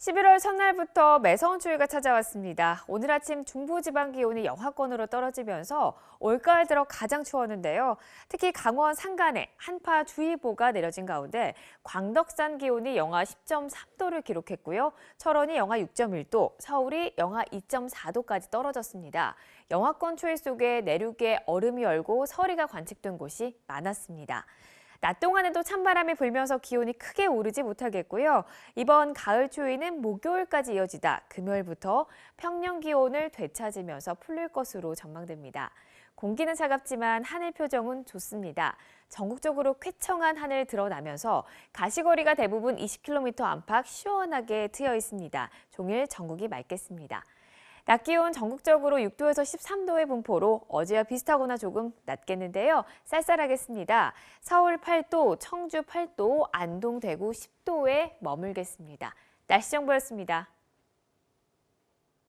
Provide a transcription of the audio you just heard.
11월 첫날부터 매서운 추위가 찾아왔습니다. 오늘 아침 중부지방 기온이 영하권으로 떨어지면서 올가을 들어 가장 추웠는데요. 특히 강원 산간에 한파주의보가 내려진 가운데 광덕산 기온이 영하 10.3도를 기록했고요. 철원이 영하 6.1도, 서울이 영하 2.4도까지 떨어졌습니다. 영하권 추위 속에 내륙에 얼음이 얼고 서리가 관측된 곳이 많았습니다. 낮 동안에도 찬바람이 불면서 기온이 크게 오르지 못하겠고요. 이번 가을 추위는 목요일까지 이어지다 금요일부터 평년 기온을 되찾으면서 풀릴 것으로 전망됩니다. 공기는 차갑지만 하늘 표정은 좋습니다. 전국적으로 쾌청한 하늘 드러나면서 가시거리가 대부분 20km 안팎 시원하게 트여 있습니다. 종일 전국이 맑겠습니다. 낮 기온 전국적으로 6도에서 13도의 분포로 어제와 비슷하거나 조금 낮겠는데요. 쌀쌀하겠습니다. 서울 8도, 청주 8도, 안동, 대구 10도에 머물겠습니다. 날씨 정보였습니다.